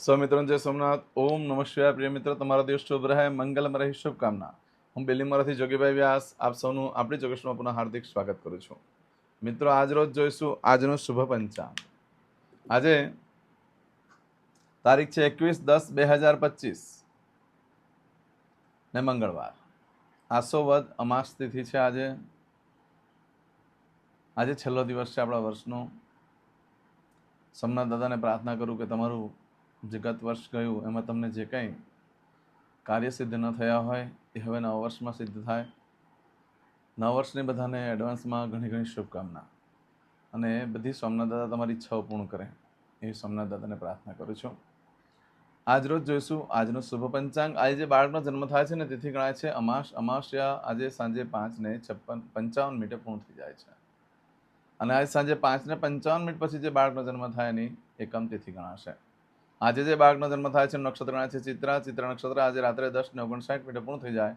સૌ મિત્રો જય સોમનાથ ઓમ નમઃ પ્રિય મિત્ર તમારા દિવસ શુભ રહે મંગલમ રહી શુભકામના હું બેલીમરાથી જોગીભાઈ વ્યાસ આપ સૌનું આપણી ચોકસમાં પુનઃ હાર્દિક સ્વાગત કરું છું મિત્રો આજ રોજ જોઈશું આજનો શુભ પંચાંગ આજે તારીખ છે એકવીસ દસ બે હજાર પચીસ ને મંગળવાર આસોવદ અમાસ તિથિ છે આજે આજે છેલ્લો દિવસ છે આપણા વર્ષનો સોમનાથ દાદાને પ્રાર્થના કરું કે તમારું જે ગત વર્ષ ગયું, એમાં તમને જે કંઈ કાર્ય સિદ્ધ ન થયા હોય, એ હવે નવા વર્ષમાં સિદ્ધ થાય. નવા વર્ષની બધાને એડવાન્સમાં ઘણી ઘણી શુભકામના. અને બધી સોમનાથ દાદા તમારી ઈચ્છાઓ પૂર્ણ કરે એવી સોમનાથ દાદાને પ્રાર્થના કરું છું. આજ રોજ જોઈશું, આજનો શુભ પંચાંગ. આજે જે બાળકનો જન્મ થાય છે ને, તેથી ગણાય છે, અમાસ, અમાસ્યા આજે સાંજે પાંચને છપ્પન, પંચાવન મિનિટે પૂર્ણ થઈ જાય છે. અને આજે સાંજે પાંચને પંચાવન મિનિટ પછી જે બાળકનો જન્મ થાય એની એકમ તિથિ ગણાશે. આજે જે બાળકનો જન્મ થાય છે એનું નક્ષત્ર છે, ચિત્રા, ચિત્ર નક્ષત્ર આજે રાત્રે દસ ને ઓગણસાઠ મિનિટે પૂર્ણ થઈ જાય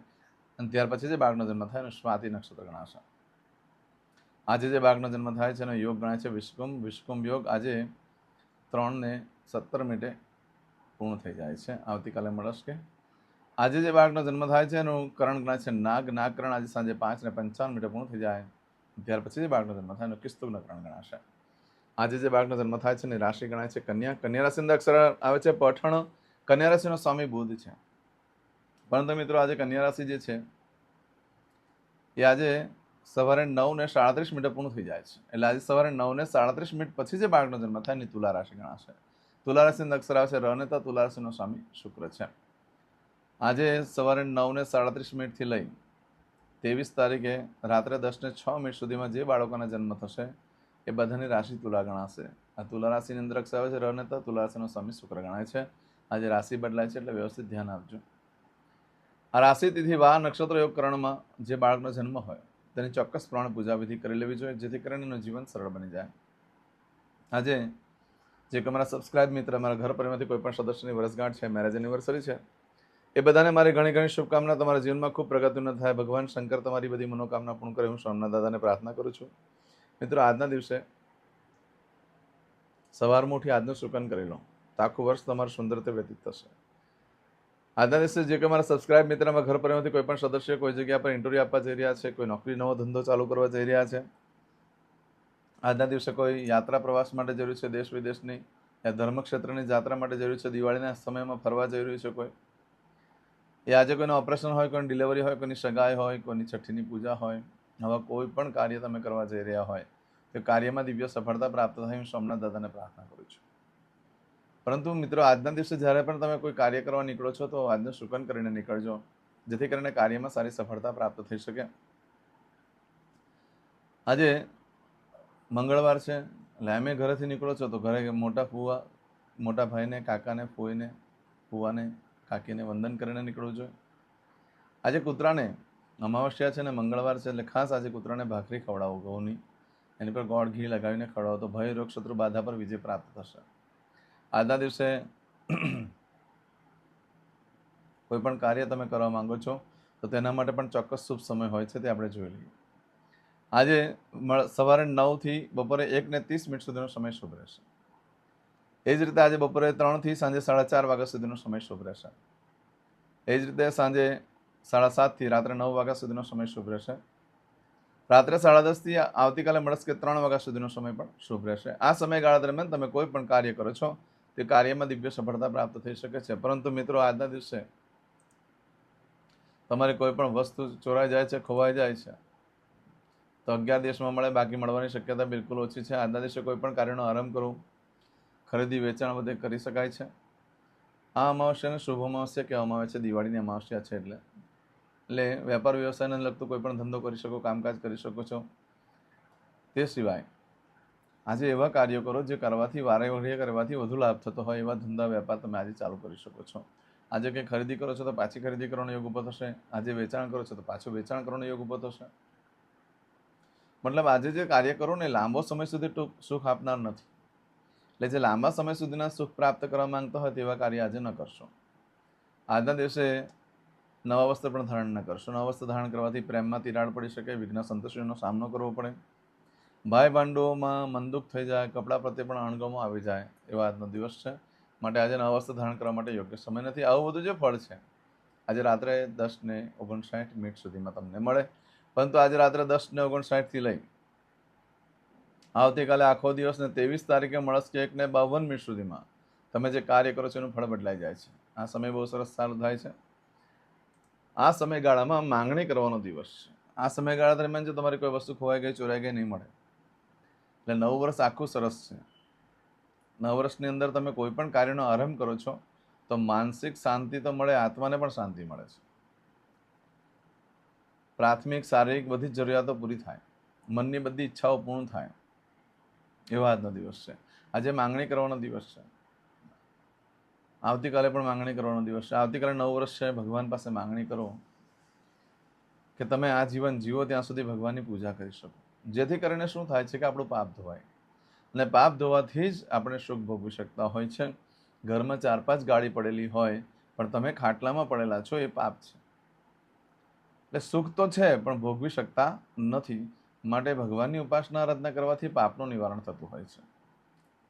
અને ત્યાર પછી જે બાળકનો જન્મ થાય એનું સ્વાતિ નક્ષત્ર ગણાશે આજે જે બાળકનો જન્મ થાય છે, એનો યોગ ગણાય છે વિશ્વકુંભ વિશ્વકુંભ યોગ આજે ત્રણ ને સત્તર મિનિટે પૂર્ણ થઈ જાય છે, આવતીકાલે મળશે આજે જે બાળકનો જન્મ થાય છે, એનું કરણ ગણાય છે, નાગ. નાગકરણ આજે સાંજે પાંચ ને પંચાવન મિનિટે પૂર્ણ થઈ જાય. ત્યાર પછી જે બાળકનો જન્મ થાય, એનું કિસ્તુકનો કરણ ગણાશે. આજે જે બાળકનો જન્મ થાય છે ને રાશિ ગણાય છે કન્યા. કન્યા રાશિની અક્ષર આવે છે પઠણ. કન્યા રાશિનો સ્વામી બુધ છે. પરંતુ મિત્રો આજે કન્યા રાશિ જે છે, એ આજે સવારે નવ ને સાડત્રીસ મિનિટે પૂર્ણ થઈ જાય છે. એટલે આજે સવારે નવ ને સાડત્રીસ મિનિટ પછી જે બાળકનો જન્મ થાય ને તુલા રાશિ ગણાશે. તુલા રાશિની અક્ષર આવે છે રનેતા તુલા રાશિનો સ્વામી શુક્ર છે. આજે સવારે નવ ને સાડત્રીસ મિનિટથી લઈ ત્રેવીસ તારીખે રાત્રે દસ ને છ મિનિટ સુધીમાં જે બાળકોના જન્મ થશે એ બધાની રાશિ તુલા ગણાશે આ તુલા રાશિની અંદર અક્ષર આવે છે રનેતા તુલા રાશિનો સ્વામી શુક્ર ગણાય છે. આજે રાશિ બદલાય છે એટલે વ્યવસ્થિત ધ્યાન આપજો. આ રાશિ તિથિ વાહ નક્ષત્ર યોગ કરણમાં જે બાળકનો જન્મ હોય, તેની ચોક્કસ પ્રમાણે પૂજા વિધિ કરી લેવી જોઈએ, જેથી કરીને એનું જીવન સરળ બની જાય. આજે જે કે અમારા સબસ્ક્રાઇબ મિત્ર, અમારા ઘર પરિવારમાંથી કોઈ પણ સદસ્યની વર્ષગાંઠ છે મેરેજ એનિવર્સરી છે, એ બધાને મારી ઘણી ઘણી શુભકામના. તમારા જીવનમાં ખૂબ પ્રગતિ ન થાય. ભગવાન શંકર તમારી બધી મનોકામના પૂર્ણ કરે. હું સોમનાથ દાદાને પ્રાર્થના કરું છું. મિત્રો, આજના દિવસે સવારમાં ઉઠી આજનું સુકન કરી લો. તો આખું વર્ષ તમારું સુંદર વ્યતીત થશે. આજના દિવસે જે કે મારા સબસ્ક્રાઇબ મિત્રમાં ઘર પરિવારમાંથી કોઈ પણ સદસ્ય, કોઈ જગ્યા પર ઇન્ટરવ્યૂ આપવા જઈ રહ્યા છે, કોઈ નોકરી નવો ધંધો ચાલુ કરવા જઈ રહ્યા છે, આજના દિવસે કોઈ યાત્રા પ્રવાસ માટે જરૂર છે, દેશ વિદેશની યા ધર્મક્ષેત્રની જાત્રા માટે જરૂર છે, દિવાળીના સમયમાં ફરવા જઈ રહ્યું છે કોઈ? એ આજે કોઈનું ઓપરેશન હોય, કોઈની ડિલિવરી હોય, કોઈની સગાઈ હોય, કોઈની છઠ્ઠીની પૂજા હોય આવા કોઈ પણ કાર્ય તમે કરવા જઈ રહ્યા હોય, તો કાર્યમાં દિવ્ય સફળતા પ્રાપ્ત થાય, હું સોમનાથ દાદાને પ્રાર્થના કરું છું. પરંતુ મિત્રો, આજના દિવસે જ્યારે પણ તમે કોઈ કાર્ય કરવા નીકળો છો, તો આજનું શુકન કરીને નીકળજો, જેથી કરીને કાર્યમાં સારી સફળતા પ્રાપ્ત થઈ શકે. આજે મંગળવાર છે, એટલે અમે ઘરેથી નીકળો છો, તો ઘરે મોટા ફુવા, મોટા ભાઈને, કાકાને, ફોઈને, ફુવાને, કાકીને વંદન કરીને નીકળવું જોઈએ. આજે કૂતરાને અમાવસ્યા છે ને, મંગળવાર છે એટલે ખાસ આજે કૂતરાને ભાખરી ખવડાવો, ઘઉંની. એની પર ગોળ ઘી લગાવીને ખવડાવો તો ભય, રોગ, શત્રુ બાધા પર વિજય પ્રાપ્ત થશે. આજના દિવસે કોઈ પણ કાર્ય તમે કરવા માંગો છો, તો તેના માટે પણ ચોક્કસ શુભ સમય હોય છે, તે આપણે જોઈ લઈએ. આજે સવારે નવથી બપોરે એકને ત્રીસ મિનિટ સુધીનો સમય શુભ રહેશે. એ જ રીતે આજે બપોરે ત્રણથી સાંજે સાડા ચાર વાગ્યા સુધીનો સમય શુભ રહેશે. એ જ રીતે સાંજે સાડા સાતથી રાત્રે નવ વાગ્યા સુધીનો સમય શુભ રહેશે. રાત્રે સાડા દસથી આવતીકાલે મળસ્કે ત્રણ વાગ્યા સુધીનો સમય પણ શુભ રહેશે. આ સમયગાળા દરમિયાન તમે કોઈ પણ કાર્ય કરો છો, તે કાર્યમાં દિવ્ય સફળતા પ્રાપ્ત થઈ શકે છે. પરંતુ મિત્રો, આજના દિવસે તમારી કોઈ પણ વસ્તુ ચોરાઈ જાય છે, ખોવાઈ જાય છે, તો અગિયાર દિવસમાં મળે, બાકી મળવાની શક્યતા બિલકુલ ઓછી છે. આજના દિવસે કોઈ પણ કાર્યનો આરંભ કરવું ખરીદી, વેચાણ બધે કરી શકાય છે. આ અમાવસ્યાને શુભ અમાવસ્યા કહેવામાં આવે છે. દિવાળીની અમાવસ્યા છે એટલે. એટલે વેપાર વ્યવસાયને લગતો કોઈ પણ ધંધો કરી શકો, કામકાજ કરી શકો છો. તે સિવાય, આજે એવા કાર્યો કરો જે કરવાથી વારે ઘડીએ કરવાથી વધુ લાભ થતો હોય, એવા ધંધા, વેપાર તમે આજે ચાલુ કરી શકો છો. આજે કંઈ ખરીદી કરો છો તો પાછી ખરીદી કરવાનો યોગ ઊભો થશે. આજે વેચાણ કરો છો તો પાછું વેચાણ કરવાનો યોગ ઊભો થશે. મતલબ આજે જે કાર્ય કરો ને લાંબો સમય સુધી ટૂંક સુખ આપનાર નથી. એટલે જે લાંબા સમય સુધીના સુખ પ્રાપ્ત કરવા માંગતો હોય તેવા કાર્ય આજે ન કરશો. આજના દિવસે નવા વસ્ત્ર પણ ધારણ ન કરશો. નવા વસ્ત્ર ધારણ કરવાથી પ્રેમમાં તિરાડ પડી શકે, વિઘ્ન સંતોષીનો સામનો કરવો પડે. ભાઈ ભાંડુઓમાં મનદુખ થઈ જાય, કપડાં પ્રત્યે પણ અણગમો આવી જાય એવા આજનો દિવસ છે. માટે આજે નવા વસ્ત્ર ધારણ કરવા માટે યોગ્ય સમય નથી. આવું બધું જે ફળ છે, આજે રાત્રે દસ ને ઓગણસાઠ મિનિટ સુધીમાં તમને મળે. પરંતુ આજે રાત્રે દસ ને ઓગણસાઠથી લઈ આવતીકાલે આખો દિવસ ને ત્રેવીસ તારીખે મળસ કે એક ને બાવન મિનિટ સુધીમાં તમે જે કાર્ય કરો છો એનું ફળ બદલાઈ જાય છે. આ સમય બહુ સરસ સારું થાય છે. આ સમયગાળામાં માંગણી કરવાનો દિવસ છે. આ સમયગાળા દરમિયાન જો તમારી કોઈ વસ્તુ ખોવાઈ ગઈ, ચોરાઈ ગઈ, નહીં મળે. એટલે નવું વર્ષ આખું સરસ છે. નવ વર્ષની અંદર તમે કોઈ પણ કાર્યનો આરંભ કરો છો, તો માનસિક શાંતિ તો મળે, આત્માને પણ શાંતિ મળે છે. પ્રાથમિક, શારીરિક બધી જ જરૂરિયાતો પૂરી થાય. મનની બધી ઈચ્છાઓ પૂર્ણ થાય. એવો આજનો દિવસ છે. આજે માંગણી કરવાનો દિવસ છે. આવતીકાલે પણ માંગણી કરવાનો દિવસ છે. આવતીકાલે નવ વર્ષ છે. ભગવાન પાસે માંગણી કરો કે તમે આ જીવન જીવો ત્યાં સુધી ભગવાનની પૂજા કરી શકો. જેથી કરીને શું થાય છે કે આપણું પાપ ધોવાય. અને પાપ ધોવાથી જ આપણે સુખ ભોગવી શકતા હોય છે. ઘરમાં ચાર પાંચ ગાડી પડેલી હોય, પણ તમે ખાટલામાં પડેલા છો, એ પાપ છે. એટલે સુખ તો છે, પણ ભોગવી શકતા નથી. માટે ભગવાનની ઉપાસના, આરાધના કરવાથી પાપનું નિવારણ થતું હોય છે.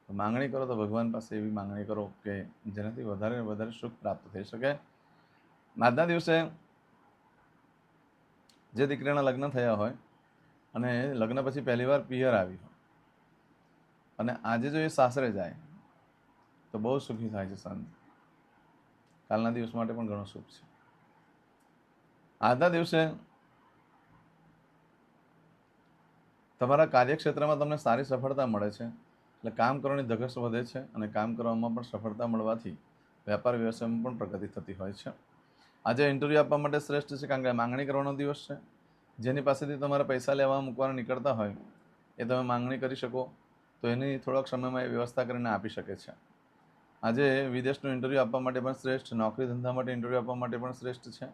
માંગણી કરો તો ભગવાન પાસે એવી માંગણી કરો કે જેનાથી વધારે વધારે સુખ પ્રાપ્ત થઈ શકે. આજના દિવસે જે દીકરીના લગ્ન થયા હોય અને લગ્ન પછી પહેલીવાર પિયર આવી હોય અને આજે જો એ સાસરે જાય તો બહુ સુખી થાય છે સંત કાલના દિવસ માટે પણ ઘણો શુભ છે. આજના દિવસે તમારા કાર્યક્ષેત્રમાં તમને સારી સફળતા મળે છે. એટલે કામ કરવાની ધગસ વધે છે અને કામ કરવામાં પણ સફળતા મળવાથી વેપાર વ્યવસાયમાં પણ પ્રગતિ થતી હોય છે. આજે ઇન્ટરવ્યૂ આપવા માટે શ્રેષ્ઠ છે કારણ કે માંગણી કરવાનો દિવસ છે. જેની પાસેથી તમારે પૈસા લેવા મૂકવાના નીકળતા હોય, એ તમે માંગણી કરી શકો, તો એની થોડોક સમયમાં એ વ્યવસ્થા કરીને આપી શકે છે. આજે વિદેશનું ઇન્ટરવ્યૂ આપવા માટે પણ શ્રેષ્ઠ, નોકરી ધંધા માટે ઇન્ટરવ્યૂ આપવા માટે પણ શ્રેષ્ઠ છે.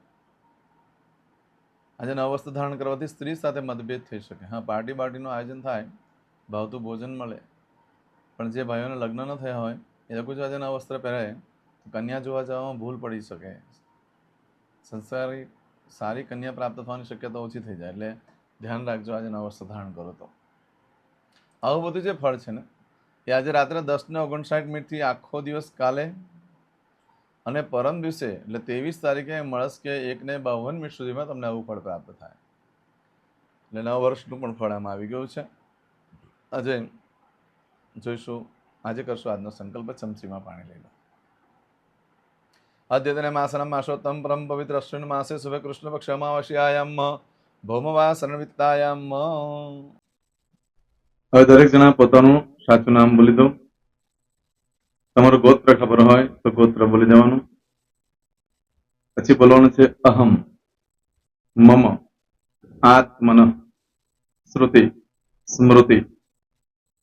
આજે નવ વસ્તુ ધારણ કરવાથી સ્ત્રી સાથે મતભેદ થઈ શકે. હા, પાર્ટી બાર્ટીનું આયોજન થાય, ભાવતું ભોજન મળે પણ જે ભાઈઓને લગ્ન ન થયા હોય, એ લોકો જો આજે નવ વસ્ત્ર પહેરાય, તો કન્યા જોવા જવામાં ભૂલ પડી શકે. સંસારી સારી કન્યા પ્રાપ્ત થવાની શક્યતા ઓછી થઈ જાય, એટલે ધ્યાન રાખજો આજે નવા વસ્ત્ર ધારણ કરો તો. આવું બધું જે ફળ છે ને, એ આજે રાત્રે દસને ઓગણસાઠ મિનિટથી આખો દિવસ કાલે અને પરમ દિવસે, એટલે ત્રેવીસ તારીખે મળસ કે એકને બાવન મિનિટ સુધીમાં તમને આવું ફળ પ્રાપ્ત થાય. એટલે નવ વર્ષનું પણ ફળ આમાં આવી ગયું છે. આજે જોઈશું. આજે કરશું આજનો સંકલ્પ ચમચીમાં પાણી લઈ લો. અદ્યતને માસનમ માસોત્તમ પરમ પવિત્ર અશ્વિન માસે શુભ કૃષ્ણ પક્ષ અમાવશ્યાયામ ભૌમવા શરણવિત્તાયામ હવે દરેક જણા પોતાનું સાચું નામ બોલી દો. તમારું ગોત્ર ખબર હોય તો ગોત્ર બોલી દેવાનું. પછી બોલવાનું છે અહમ, મમ, આત્મન, શ્રુતિ, સ્મૃતિ.